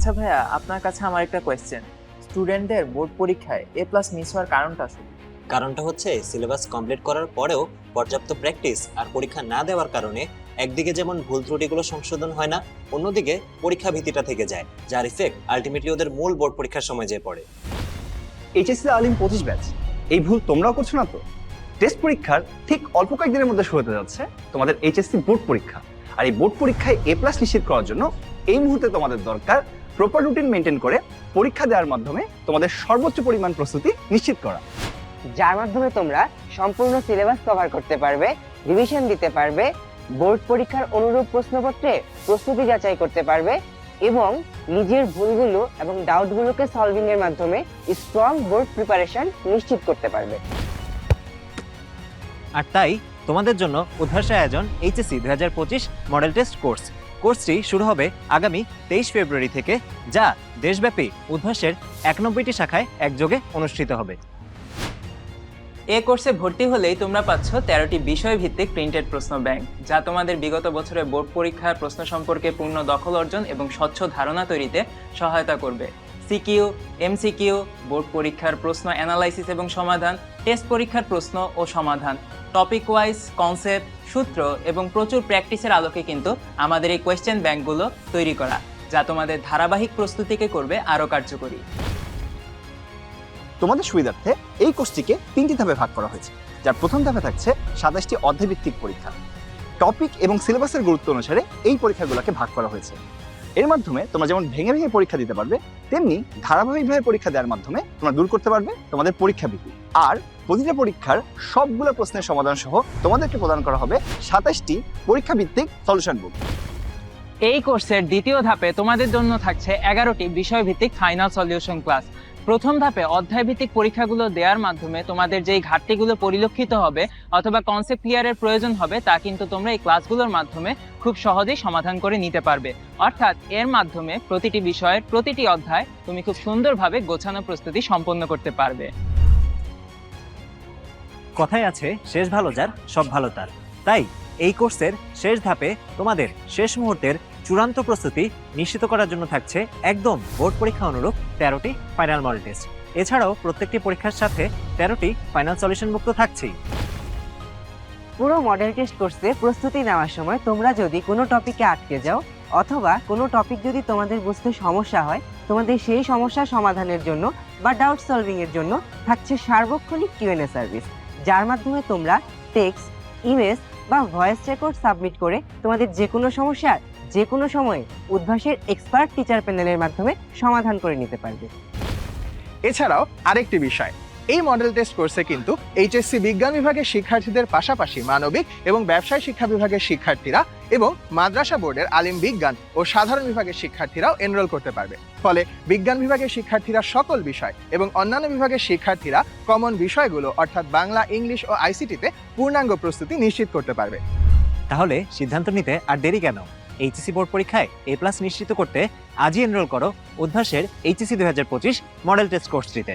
আচ্ছা ভাইয়া আপনার কাছে আমার একটা কোয়েশ্চেন স্টুডেন্টদের বোর্ড পরীক্ষায় এ প্লাস মিস হওয়ার কারণটা শুধু কারণটা হচ্ছে সিলেবাস কমপ্লিট করার পরেও পর্যাপ্ত প্র্যাকটিস আর পরীক্ষা না দেওয়ার কারণে একদিকে যেমন ভুল ত্রুটিগুলো সংশোধন হয় না অন্যদিকে পরীক্ষা ভীতিটা থেকে যায় যার ইফেক্ট আলটিমেটলি ওদের মূল বোর্ড পরীক্ষার সময় যেয়ে পড়ে। এইচএসসি আলিম পঁচিশ ব্যাচ এই ভুল তোমরাও করছ না তো? টেস্ট পরীক্ষার ঠিক অল্প কয়েকদিনের মধ্যে শুরু হতে যাচ্ছে তোমাদের এইচএসসি বোর্ড পরীক্ষা। আর এই বোর্ড পরীক্ষায় এ প্লাস নিশ্চিত করার জন্য এই মুহূর্তে তোমাদের দরকার প্রপার রুটিন মেনটেন করে পরীক্ষা দেওয়ার মাধ্যমে তোমাদের সর্বোচ্চ পরিমাণ প্রস্তুতি নিশ্চিত করা। যার মাধ্যমে তোমরা সম্পূর্ণ সিলেবাস কভার করতে পারবে রিভিশন দিতে পারবে বোর্ড পরীক্ষার অনুরূপ প্রশ্নপত্রে প্রস্তুতি যাচাই করতে পারবে এবং নিজের ভুলগুলো এবং ডাউটগুলোকে সলভিং এর মাধ্যমে স্ট্রং বোর্ড প্রিপারেশন নিশ্চিত করতে পারবে। আর তাই তোমাদের জন্য উদ্ভাসের আয়োজন এইচএসসি দুই হাজার পঁচিশ মডেল টেস্ট কোর্স কোর্সটি শুরু হবে আগামী তেইশ ফেব্রুয়ারি থেকে, যা দেশব্যাপী উদ্ভাসের একানব্বইটি শাখায় একযোগে অনুষ্ঠিত হবে। এ কোর্সে ভর্তি হলেই তোমরা পাচ্ছ তেরোটি বিষয়ভিত্তিক প্রিন্টেড প্রশ্ন ব্যাংক, যা তোমাদের বিগত বছরের বোর্ড পরীক্ষার প্রশ্ন সম্পর্কে পূর্ণ দখল অর্জন এবং স্বচ্ছ ধারণা তৈরিতে সহায়তা করবে। সিকিউ এমসিকিউ, বোর্ড পরীক্ষার প্রশ্ন অ্যানালাইসিস এবং সমাধান, টেস্ট পরীক্ষার প্রশ্ন ও সমাধান। টপিক ওয়াইজ কনসেপ্ট সূত্র এবং প্রচুর প্র্যাকটিসের আলোকে কিন্তু আমাদের এই কোয়েশ্চেন ব্যাংকগুলো তৈরি করা, যা তোমাদের ধারাবাহিক প্রস্তুতিকে করবে আরও কার্যকরী। তোমাদের সুবিধার্থে এই কোর্সটিকে তিনটি ধাপে ভাগ করা হয়েছে, যার প্রথম ধাপে থাকছে সাতাশটি অধ্যায়ভিত্তিক পরীক্ষা। টপিক এবং সিলেবাসের গুরুত্ব অনুসারে এই পরীক্ষাগুলোকে ভাগ করা হয়েছে। এর মাধ্যমে তোমরা যেমন ভেঙে ভেঙে পরীক্ষা দিতে পারবে, তেমনি ধারাবাহিকভাবে পরীক্ষা দেওয়ার মাধ্যমে তোমরা দূর করতে পারবে তোমাদের পরীক্ষা ভীতি। আর প্রতিটা পরীক্ষার সবগুলো প্রশ্নের সমাধান সহ তোমাদেরকে প্রদান করা হবে সাতাশটি পরীক্ষা ভিত্তিক সলিউশন বুক এই কোর্সের দ্বিতীয় ধাপে তোমাদের জন্য থাকছে এগারোটি বিষয়ভিত্তিক ফাইনাল সলিউশন ক্লাস প্রথম ধাপে অধ্যায়ভিত্তিক পরীক্ষাগুলো দেওয়ার মাধ্যমে তোমাদের যেই ঘাটতিগুলো পরিলক্ষিত হবে অথবা কনসেপ্ট ক্লিয়ারের প্রয়োজন হবে, তা কিন্তু তোমরা এই ক্লাসগুলোর মাধ্যমে খুব সহজেই সমাধান করে নিতে পারবে। অর্থাৎ এর মাধ্যমে প্রতিটি বিষয়ের প্রতিটি অধ্যায় তুমি খুব সুন্দরভাবে গোছানো প্রস্তুতি সম্পন্ন করতে পারবে। কথায় আছে, শেষ ভালো যার, সব ভালো তার। তাই এই কোর্সের শেষ ধাপে তোমাদের শেষ মুহূর্তের চূড়ান্ত প্রস্তুতি নিশ্চিত করার জন্য থাকছে একদম বোর্ড পরীক্ষা অনুরূপ তেরোটি ফাইনাল মডেল টেস্ট এছাড়াও প্রত্যেকটি পরীক্ষার সাথে তেরোটি ফাইনাল সলিউশন মুক্ত থাকছেই। পুরো মডেল টেস্ট কোর্সে প্রস্তুতি নেওয়ার সময় তোমরা যদি কোনো টপিকে আটকে যাও, অথবা কোনো টপিক যদি তোমাদের বুঝতে সমস্যা হয়, তোমাদের সেই সমস্যা সমাধানের জন্য বা ডাউট সলভিং এর জন্য থাকছে সার্বক্ষণিক কিউএনএ সার্ভিস যার মাধ্যমে তোমরা টেক্সট ইমেজ বা ভয়েস রেকর্ড সাবমিট করে তোমাদের যে কোনো সমস্যার যে কোনো সময়ে উদ্ভাসের এক্সপার্ট টিচার প্যানেলের মাধ্যমে সমাধান করে নিতে পারবে। এছাড়াও আরেকটি বিষয় এই মডেল টেস্ট কোর্সে কিন্তু এইচএসসি বিজ্ঞান বিভাগের শিক্ষার্থীদের পাশাপাশি মানবিক এবং ব্যবসায় শিক্ষা বিভাগের শিক্ষার্থীরা এবং মাদ্রাসা বোর্ডের আলিম বিজ্ঞান ও সাধারণ বিভাগের শিক্ষার্থীরাও এনরোল করতে পারবে। ফলে বিজ্ঞান বিভাগের শিক্ষার্থীরা সকল বিষয় এবং অন্যান্য বিভাগের শিক্ষার্থীরা কমন বিষয়গুলো অর্থাৎ বাংলা ইংলিশ ও আইসিটিতে পূর্ণাঙ্গ প্রস্তুতি নিশ্চিত করতে পারবে। তাহলে সিদ্ধান্ত নিতে আর দেরি কেন? এইচএসসি বোর্ড পরীক্ষায় এ প্লাস নিশ্চিত করতে আজই এনরোল করো অভ্যাসের এইচএসি দুই হাজার পঁচিশ মডেল টেস্ট কোর্সটিতে